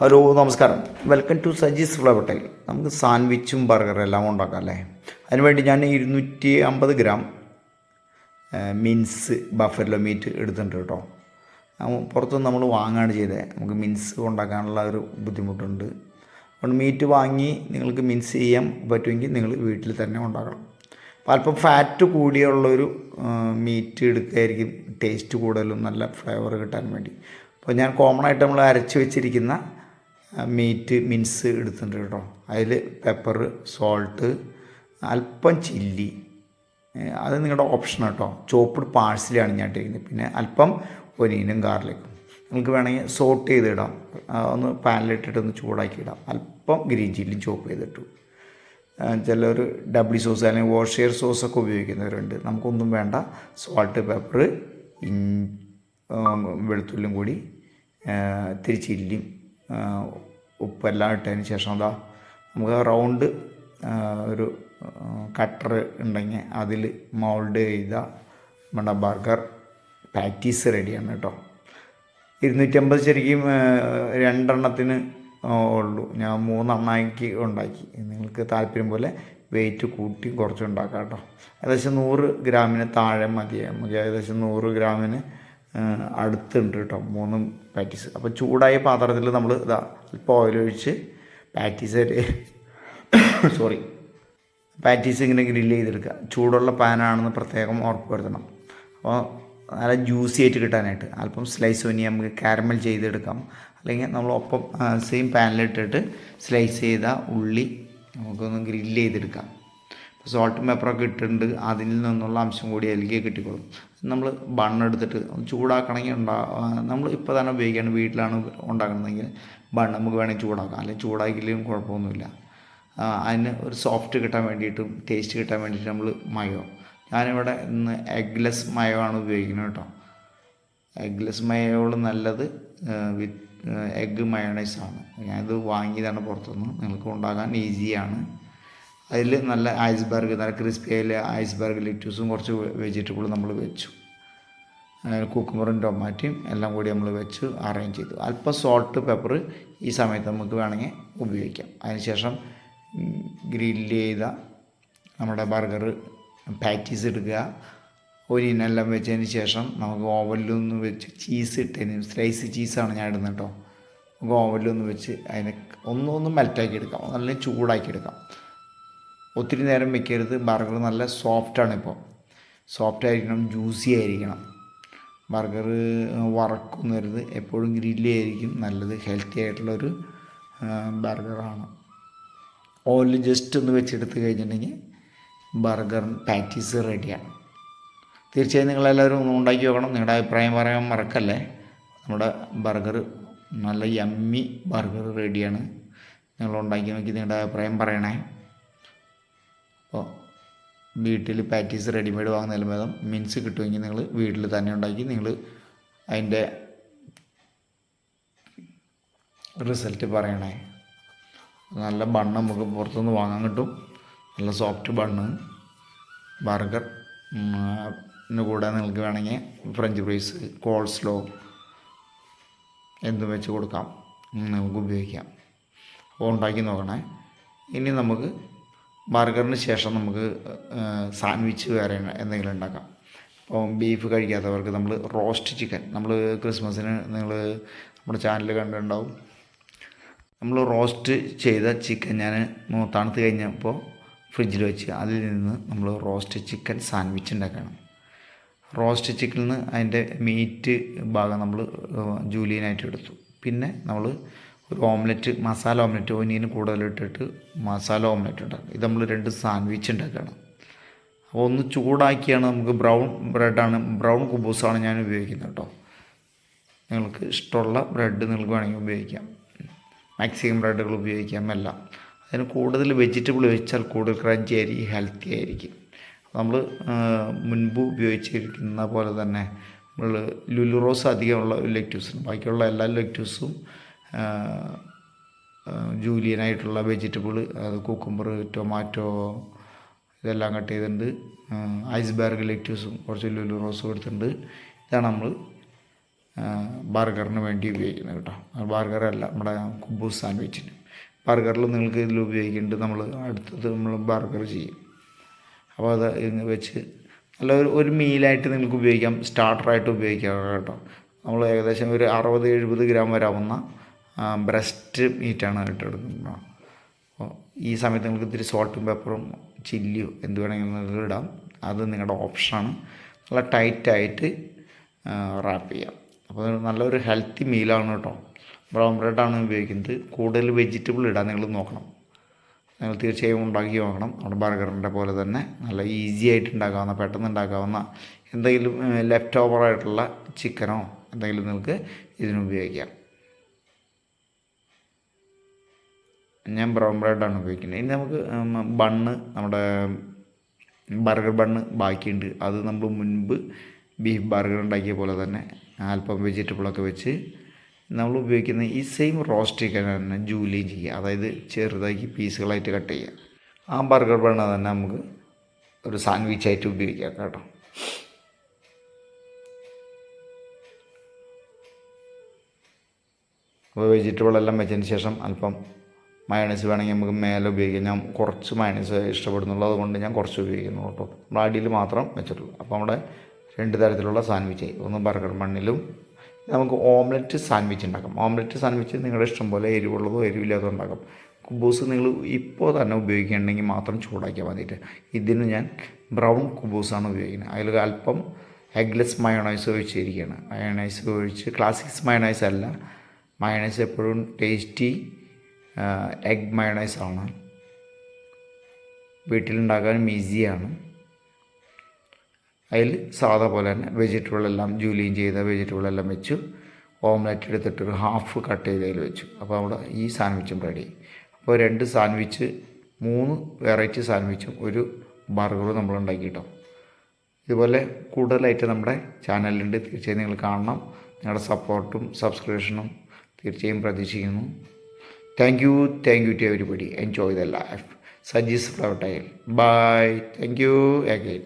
Hello നമസ്കാരം. Welcome to Saji's flavour tile നമുക്ക് സാൻഡ്വിച്ചും ബർഗറും എല്ലാം ഉണ്ടാക്കാം അല്ലേ? അതിനുവേണ്ടി ഞാൻ ഇരുന്നൂറ്റി അമ്പത് ഗ്രാം മിൻസ് ബഫല്ലോ മീറ്റ് എടുത്തിട്ടുണ്ട് കേട്ടോ. പുറത്തുനിന്ന് നമ്മൾ വാങ്ങുകയാണ് ചെയ്തത് നമുക്ക് മിൻസ് ഉണ്ടാക്കാനുള്ള ഒരു ബുദ്ധിമുട്ടുണ്ട്. അതുകൊണ്ട് മീറ്റ് വാങ്ങി നിങ്ങൾക്ക് മിൻസ് ചെയ്യാൻ പറ്റുമെങ്കിൽ നിങ്ങൾ വീട്ടിൽ തന്നെ ഉണ്ടാക്കണം. അപ്പോൾ അല്പം ഫാറ്റ് കൂടിയുള്ളൊരു മീറ്റ് എടുക്കുകയായിരിക്കും ടേസ്റ്റ് കൂടുതലും നല്ല ഫ്ലേവർ കിട്ടാൻ വേണ്ടി. അപ്പോൾ ഞാൻ കോമൺ ആയിട്ട് നമ്മൾ അരച്ച് വെച്ചിരിക്കുന്ന മീറ്റ് മിൻസ് എടുത്തിട്ടുണ്ട് കേട്ടോ. അതിൽ പെപ്പർ സോൾട്ട് അല്പം ചില്ലി അത് നിങ്ങളുടെ ഓപ്ഷൻ കേട്ടോ. ചോപ്പ്ഡ് പാഴ്സലാണ് ഞാൻ ഇട്ടിരിക്കുന്നത് പിന്നെ അല്പം ഒനിയനും ഗാർലിക്കും നിങ്ങൾക്ക് വേണമെങ്കിൽ സോട്ട് ചെയ്തിടാം. ഒന്ന് പാനിലിട്ടിട്ട് ഒന്ന് ചൂടാക്കി ഇടാം. അല്പം ഗ്രീൻ ചില്ലിയും ചോപ്പ് ചെയ്തിട്ടു. ചിലർ ഡബ്ല്യു സോസ് അല്ലെങ്കിൽ വാഷെയർ സോസൊക്കെ ഉപയോഗിക്കുന്നവരുണ്ട്. നമുക്കൊന്നും വേണ്ട. സോൾട്ട് പെപ്പർ ഇൻ വെളുത്തുള്ളിയും കൂടി തിരിച്ചില്ലിയും ഉപ്പെല്ലാം ഇട്ടതിന് ശേഷം അതാ നമുക്ക് റൗണ്ട് ഒരു കട്ടർ ഉണ്ടെങ്കിൽ അതിൽ മോൾഡ് ചെയ്ത നമ്മുടെ ബർഗർ പാറ്റീസ് റെഡിയാണ് കേട്ടോ. ഇരുന്നൂറ്റമ്പത് ശരിക്കും രണ്ടെണ്ണത്തിന് ഉള്ളൂ. ഞാൻ മൂന്നെണ്ണമാക്കി ഉണ്ടാക്കി. നിങ്ങൾക്ക് താല്പര്യം പോലെ വെയിറ്റ് കൂട്ടി കുറച്ച് ഉണ്ടാക്കാം കേട്ടോ. ഏകദേശം നൂറ് ഗ്രാമിന് താഴെ മതി. നമുക്ക് ഏകദേശം നൂറ് ഗ്രാമിന് അടുത്തുണ്ട് കേട്ടോ. മൂന്ന് പാറ്റീസ് അപ്പോൾ ചൂടായ പാത്രത്തിൽ നമ്മൾ ഇതാ അല്പം ഓയിലൊഴിച്ച് പാറ്റീസ് സോറി പാറ്റീസ് ഇങ്ങനെ ഗ്രില്ല് ചെയ്തെടുക്കുക. ചൂടുള്ള പാനാണെന്ന് പ്രത്യേകം ഉറപ്പ് വരുത്തണം അപ്പോൾ നല്ല ജ്യൂസി ആയിട്ട് കിട്ടാനായിട്ട്. അല്പം സ്ലൈസ് ഒന്നി നമുക്ക് കാരമൽ ചെയ്തെടുക്കാം. അല്ലെങ്കിൽ നമ്മൾ ഒപ്പം സെയിം പാനിലിട്ടിട്ട് സ്ലൈസ് ചെയ്ത ഉള്ളി നമുക്കൊന്ന് ഗ്രില്ല് ചെയ്തെടുക്കാം. സോൾട്ടും പെപ്പറൊക്കെ ഇട്ടിട്ടുണ്ട് അതിൽ നിന്നുള്ള അംശം കൂടി അതിലേക്ക് കിട്ടിക്കോളും. നമ്മൾ ബണ്ണെടുത്തിട്ട് ചൂടാക്കണമെങ്കിൽ ഉണ്ടാ നമ്മൾ ഇപ്പോൾ തന്നെ ഉപയോഗിക്കുകയാണ് വീട്ടിലാണ് ഉണ്ടാക്കുന്നതെങ്കിൽ ബണ്ണ് നമുക്ക് വേണമെങ്കിൽ ചൂടാക്കാം. അല്ലെങ്കിൽ ചൂടാക്കിയില്ലെങ്കിലും കുഴപ്പമൊന്നുമില്ല. അതിന് ഒരു സോഫ്റ്റ് കിട്ടാൻ വേണ്ടിയിട്ടും ടേസ്റ്റ് കിട്ടാൻ വേണ്ടിയിട്ട് നമ്മൾ മയോ. ഞാനിവിടെ ഇന്ന് എഗ്ലെസ് മയോ ആണ് ഉപയോഗിക്കുന്നത് കേട്ടോ. എഗ്ലെസ് മയോൾ നല്ലത് വിത്ത് എഗ്ഗ് മയോണൈസാണ് ഞാനിത് വാങ്ങിയതാണ് പുറത്തുനിന്ന്. നിങ്ങൾക്ക് ഉണ്ടാക്കാൻ ഈസിയാണ് അതിൽ നല്ല ഐസ്ബർഗ് നല്ല ക്രിസ്പി ആയ ഐസ്ബർഗ് ലിറ്റ്യൂസും കുറച്ച് വെജിറ്റബിളും നമ്മൾ വെച്ചു. കുക്കുമ്പറും ടൊമാറ്റയും എല്ലാം കൂടി നമ്മൾ വെച്ച് അറേഞ്ച് ചെയ്തു. അല്പം സോൾട്ട് പെപ്പർ ഈ സമയത്ത് നമുക്ക് വേണമെങ്കിൽ ഉപയോഗിക്കാം. അതിനുശേഷം ഗ്രില്ല് ചെയ്ത നമ്മുടെ ബർഗർ പാറ്റീസ് എടുക്കുക. ഒരിനെല്ലാം വെച്ചതിന് ശേഷം നമുക്ക് ഓവനിലൊന്ന് വെച്ച് ചീസ് ഇട്ടതിന് സ്ലൈസ് ചീസാണ് ഞാൻ ഇടുന്നത് കേട്ടോ. നമുക്ക് ഓവനിലൊന്ന് വെച്ച് അതിനെ ഒന്നൊന്ന് മെൽറ്റാക്കി എടുക്കാം. നല്ല ചൂടാക്കി എടുക്കാം. ഒത്തിരി നേരം വെക്കരുത്. ബർഗർ നല്ല സോഫ്റ്റാണ് ഇപ്പോൾ സോഫ്റ്റ് ആയിരിക്കണം ജ്യൂസി ആയിരിക്കണം. ബർഗർ വറക്കുന്നരുത്. എപ്പോഴും ഗ്രില്ലി ആയിരിക്കും. നല്ലത് ഹെൽത്തി ആയിട്ടുള്ളൊരു ബർഗറാണ്. ഓയിൽ ജസ്റ്റ് ഒന്ന് വെച്ചെടുത്ത് കഴിഞ്ഞിട്ടുണ്ടെങ്കിൽ ബർഗർ പാറ്റീസ് റെഡിയാണ് തീർച്ചയായും നിങ്ങളെല്ലാവരും ഒന്ന് ഉണ്ടാക്കി നോക്കണം. നിങ്ങളുടെ അഭിപ്രായം പറയാൻ മറക്കല്ലേ? നമ്മുടെ ബർഗർ നല്ല യമ്മി ബർഗർ റെഡിയാണ്. നിങ്ങൾ ഉണ്ടാക്കി നോക്കി നിങ്ങളുടെ അഭിപ്രായം പറയണേ. അപ്പോൾ വീട്ടിൽ പാറ്റീസ് റെഡിമെയ്ഡ് വാങ്ങുന്നതിലും ഭേദം മിൻസ് കിട്ടുമെങ്കിൽ നിങ്ങൾ വീട്ടിൽ തന്നെ ഉണ്ടാക്കി നിങ്ങൾ അതിന്റെ റിസൾട്ട് പറയണേ. നല്ല ബണ്ണ് നമുക്ക് പുറത്തുനിന്ന് വാങ്ങാൻ കിട്ടും. നല്ല സോഫ്റ്റ് ബണ്ണ് ബർഗർ കൂടെ നിങ്ങൾക്ക് വേണമെങ്കിൽ ഫ്രഞ്ച് ഫ്രൈസ് കോൾസ്ലോ എന്തും വെച്ച് കൊടുക്കാം. നമുക്ക് ഉപയോഗിക്കാം. അപ്പോൾ ഉണ്ടാക്കി നോക്കണേ. ഇനി നമുക്ക് ബർഗറിന് ശേഷം നമുക്ക് സാൻഡ്വിച്ച് വേറെ എന്തെങ്കിലും ഉണ്ടാക്കാം. അപ്പോൾ ബീഫ് കഴിക്കാത്തവർക്ക് നമ്മൾ റോസ്റ്റ് ചിക്കൻ നമ്മൾ ക്രിസ്മസിന് നിങ്ങൾ നമ്മുടെ ചാനൽ കണ്ടിട്ടുണ്ടാവും. നമ്മൾ റോസ്റ്റ് ചെയ്ത ചിക്കൻ ഞാൻ തണുത്ത് കഴിഞ്ഞപ്പോൾ ഫ്രിഡ്ജിൽ വെച്ച് അതിൽ നിന്ന് നമ്മൾ റോസ്റ്റ് ചിക്കൻ സാൻഡ്വിച്ച് ഉണ്ടാക്കണം. റോസ്റ്റ് ചിക്കനിൽ നിന്ന് അതിന്റെ മീറ്റ് ഭാഗം നമ്മൾ ജൂലിയനായിട്ട് എടുത്തു. പിന്നെ നമ്മൾ ഒരു ഓംലെറ്റ് മസാല ഓംലെറ്റ് ഒനിയന് കൂടുതലിട്ടിട്ട് മസാല ഓംലെറ്റ് ഉണ്ടാക്കും ഇത് നമ്മൾ രണ്ട് സാൻഡ്വിച്ച് ഉണ്ടാക്കണം അപ്പോൾ ഒന്ന് ചൂടാക്കിയാണ് നമുക്ക് ബ്രൗൺ ബ്രെഡാണ് ബ്രൗൺ കുബൂസാണ് ഞാൻ ഉപയോഗിക്കുന്നത് കേട്ടോ. നിങ്ങൾക്ക് ഇഷ്ടമുള്ള ബ്രെഡ് നിങ്ങൾക്ക് വേണമെങ്കിൽ ഉപയോഗിക്കാം. മാക്സിമം ബ്രെഡുകൾ ഉപയോഗിക്കാം എല്ലാം. അതിന് കൂടുതൽ വെജിറ്റബിൾ വെച്ചാൽ കൂടുതൽ ക്രഞ്ചി ആയിരിക്കും ഹെൽത്തി ആയിരിക്കും. നമ്മൾ മുൻപ് ഉപയോഗിച്ചിരിക്കുന്ന പോലെ തന്നെ നമ്മൾ ലുലുറോസ് അധികമുള്ള ലെക്റ്റ്യൂസും ബാക്കിയുള്ള എല്ലാ ലെക്റ്റ്യൂസും ജൂലിയനായിട്ടുള്ള വെജിറ്റബിൾ അത് കുക്കുംബർ ടൊമാറ്റോ ഇതെല്ലാം കട്ട് ചെയ്തിട്ടുണ്ട്. ഐസ്ബർഗ് ലെക്റ്റ്യൂസും കുറച്ച് ലുലു റോസും എടുത്തിട്ടുണ്ട് ഇതാണ് നമ്മൾ ബർഗറിന് വേണ്ടി ഉപയോഗിക്കുന്നത് കേട്ടോ. ബർഗറല്ല നമ്മുടെ കുബൂസ് സാൻഡ്വിച്ചിന്. ബർഗറിൽ നിങ്ങൾക്ക് ഇതിൽ ഉപയോഗിക്കേണ്ടത് നമ്മൾ അടുത്തത് നമ്മൾ ബർഗർ ചെയ്യും. അപ്പോൾ അത് വെച്ച് നല്ല ഒരു ഒരു മീലായിട്ട് നിങ്ങൾക്ക് ഉപയോഗിക്കാം സ്റ്റാർട്ടറായിട്ട് ഉപയോഗിക്കാം കേട്ടോ. നമ്മൾ ഏകദേശം ഒരു അറുപത് എഴുപത് ഗ്രാം വരാവുന്ന ബ്രസ്റ്റ് മീറ്റാണ് ഇട്ടെടുക്കുന്നത് അപ്പോൾ ഈ സമയത്ത് നിങ്ങൾക്ക് ഇത്തിരി സോൾട്ടും പെപ്പറും ചില്ലിയോ എന്ത് വേണമെങ്കിലും നിങ്ങൾക്ക് ഇടാം. അത് നിങ്ങളുടെ ഓപ്ഷനാണ് നല്ല ടൈറ്റായിട്ട് റാപ്പ് ചെയ്യാം. അപ്പോൾ നല്ലൊരു ഹെൽത്തി മീലാണ് കേട്ടോ. ബ്രൗൺ ബ്രെഡാണ് ഉപയോഗിക്കുന്നത്. കൂടുതൽ വെജിറ്റബിൾ ഇടാൻ നിങ്ങൾ നോക്കണം. നിങ്ങൾ തീർച്ചയായും ഉണ്ടാക്കി നോക്കണം. നമ്മുടെ ബർഗറിന്റെ പോലെ തന്നെ നല്ല ഈസി ആയിട്ട് ഉണ്ടാക്കാവുന്ന പെട്ടെന്ന് ഉണ്ടാക്കാവുന്ന എന്തെങ്കിലും ലെഫ്റ്റ് ഓവറായിട്ടുള്ള ചിക്കനോ എന്തെങ്കിലും നിങ്ങൾക്ക് ഇതിന് ഞാൻ ബ്രൗൺ ബ്രെഡാണ് ഉപയോഗിക്കുന്നത്. ഇനി നമുക്ക് ബണ്ണ് നമ്മുടെ ബർഗർ ബണ്ണ് ബാക്കിയുണ്ട്. അത് നമ്മൾ മുൻപ് ബീഫ് ബർഗർ ഉണ്ടാക്കിയ പോലെ തന്നെ അല്പം വെജിറ്റബിളൊക്കെ വെച്ച് നമ്മൾ ഉപയോഗിക്കുന്ന ഈ സെയിം റോസ്റ്റ് ചിക്കൻ തന്നെ ജൂലിയും ചെയ്യുക. അതായത് ചെറുതാക്കി പീസുകളായിട്ട് കട്ട് ചെയ്യുക. ആ ബർഗർ ബണ്ണ് തന്നെ നമുക്ക് ഒരു സാൻഡ്വിച്ച് ആയിട്ട് ഉപയോഗിക്കാം കേട്ടോ. അപ്പോൾ വെജിറ്റബിൾ എല്ലാം വെച്ചതിന് ശേഷം അല്പം മയണൈസ് വേണമെങ്കിൽ നമുക്ക് മേലെ ഉപയോഗിക്കാം. ഞാൻ കുറച്ച് മയണൈസ് ഇഷ്ടപ്പെടുന്നുള്ളൂ. അതുകൊണ്ട് ഞാൻ കുറച്ച് ഉപയോഗിക്കുന്നു കേട്ടോ. നമ്മൾ അടിയിൽ മാത്രം വെച്ചിട്ടുള്ളൂ. അപ്പോൾ നമ്മുടെ രണ്ട് തരത്തിലുള്ള സാൻഡ്വിച്ച് ഒന്ന് ബർഗർ മണ്ണിലും നമുക്ക് ഓംലെറ്റ് സാൻഡ്വിച്ച് ഉണ്ടാക്കാം. ഓംലെറ്റ് സാൻഡ്വിച്ച് നിങ്ങളുടെ ഇഷ്ടം പോലെ എരിവുള്ളതോ എരിവില്ലാത്തതോ ഉണ്ടാക്കാം. കുബൂസ് നിങ്ങൾ ഇപ്പോൾ തന്നെ ഉപയോഗിക്കുകയാണെങ്കിൽ മാത്രം ചൂടാക്കിയാൽ മതിയിട്ട്. ഇതിന് ഞാൻ ബ്രൗൺ കുബൂസാണ് ഉപയോഗിക്കുന്നത്. അതിൽ അല്പം എഗ്ലെസ് മയോണൈസ് ഒഴിച്ചിരിക്കുകയാണ്. മയോണൈസ് ഒഴിച്ച് ക്ലാസിക്സ് മയോണൈസ് അല്ല. മയോണൈസ് എപ്പോഴും ടേസ്റ്റി എഗ് മയണൈസാണ് വീട്ടിലുണ്ടാക്കാനും ഈസിയാണ് അതിൽ സാധാ പോലെ തന്നെ വെജിറ്റബിൾ എല്ലാം ജൂലിയും ചെയ്ത വെജിറ്റബിൾ എല്ലാം വെച്ചു. ഓംലെറ്റ് എടുത്തിട്ട് ഒരു ഹാഫ് കട്ട് ചെയ്ത് അതിൽ വെച്ചു. അപ്പോൾ അവിടെ ഈ സാൻഡ്വിച്ചും റെഡി അപ്പോൾ രണ്ട് സാൻഡ്വിച്ച് മൂന്ന് വെറൈറ്റി സാൻഡ്വിച്ചും ഒരു ബർഗറും നമ്മൾ ഉണ്ടാക്കി കേട്ടോ ഇതുപോലെ കൂടുതലായിട്ട് നമ്മുടെ ചാനലിലുണ്ട്. തീർച്ചയായും നിങ്ങൾ കാണണം. നിങ്ങളുടെ സപ്പോർട്ടും സബ്സ്ക്രിപ്ഷനും തീർച്ചയായും പ്രതീക്ഷിക്കുന്നു. Thank you thank you to everybody enjoy the life Saji's flavour tile bye thank you again